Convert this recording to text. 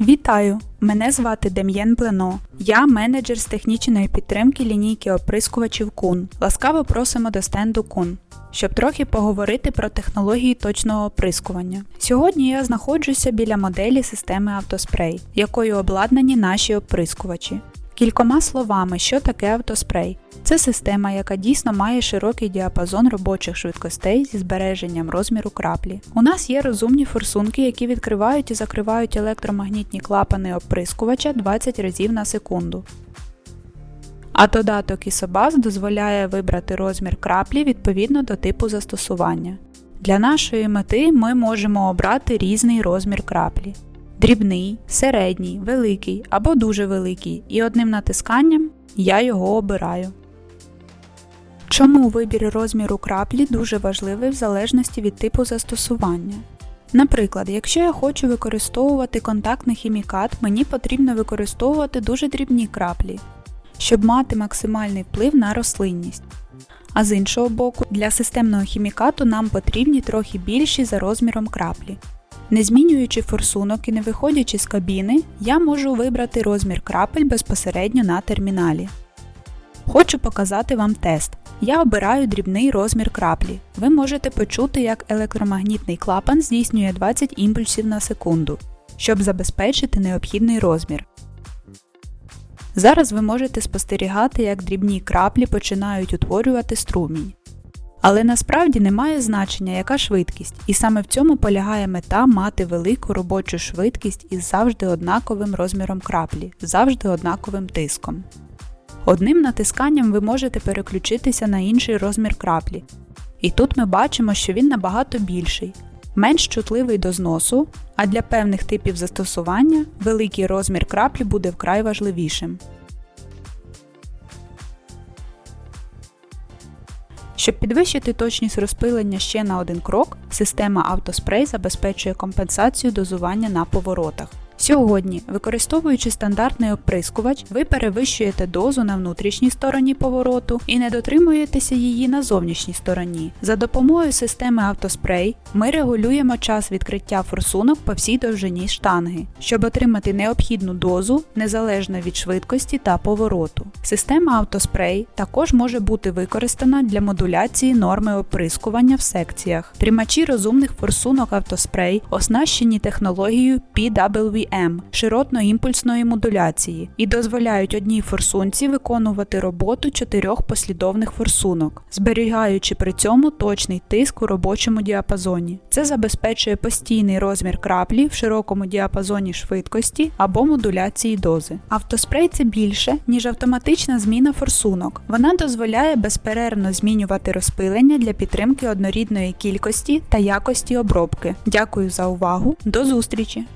Вітаю! Мене звати Дем'єн Блено. Я менеджер з технічної підтримки лінійки оприскувачів Кун. Ласкаво просимо до стенду Кун, щоб трохи поговорити про технології точного оприскування. Сьогодні я знаходжуся біля моделі системи автоспрей, якою обладнані наші оприскувачі. Кількома словами, що таке автоспрей? Це система, яка дійсно має широкий діапазон робочих швидкостей зі збереженням розміру краплі. У нас є розумні форсунки, які відкривають і закривають електромагнітні клапани оприскувача 20 разів на секунду. А додаток ISOBUS дозволяє вибрати розмір краплі відповідно до типу застосування. Для нашої мети ми можемо обрати різний розмір краплі дрібний, середній, великий або дуже великий, і одним натисканням я його обираю. Чому вибір розміру краплі дуже важливий в залежності від типу застосування? Наприклад, якщо я хочу використовувати контактний хімікат, мені потрібно використовувати дуже дрібні краплі, щоб мати максимальний вплив на рослинність. А з іншого боку, для системного хімікату нам потрібні трохи більші за розміром краплі. Не змінюючи форсунок і не виходячи з кабіни, я можу вибрати розмір крапель безпосередньо на терміналі. Хочу показати вам тест. Я обираю дрібний розмір краплі. Ви можете почути, як електромагнітний клапан здійснює 20 імпульсів на секунду, щоб забезпечити необхідний розмір. Зараз ви можете спостерігати, як дрібні краплі починають утворювати струмінь. Але насправді немає значення, яка швидкість, і саме в цьому полягає мета мати велику робочу швидкість із завжди однаковим розміром краплі, завжди однаковим тиском. Одним натисканням ви можете переключитися на інший розмір краплі. І тут ми бачимо, що він набагато більший, менш чутливий до зносу, а для певних типів застосування великий розмір краплі буде вкрай важливішим. Щоб підвищити точність розпилення ще на один крок, система автоспрей забезпечує компенсацію дозування на поворотах. Сьогодні, використовуючи стандартний оприскувач, ви перевищуєте дозу на внутрішній стороні повороту і не дотримуєтеся її на зовнішній стороні. За допомогою системи автоспрей ми регулюємо час відкриття форсунок по всій довжині штанги, щоб отримати необхідну дозу незалежно від швидкості та повороту. Система автоспрей також може бути використана для модуляції норми оприскування в секціях. Тримачі розумних форсунок автоспрей оснащені технологією PWM широтно-імпульсної модуляції і дозволяють одній форсунці виконувати роботу чотирьох послідовних форсунок, зберігаючи при цьому точний тиск у робочому діапазоні. Це забезпечує постійний розмір краплі в широкому діапазоні швидкості або модуляції дози. Автоспрей це більше, ніж автоматична зміна форсунок. Вона дозволяє безперервно змінювати розпилення для підтримки однорідної кількості та якості обробки. Дякую за увагу. До зустрічі!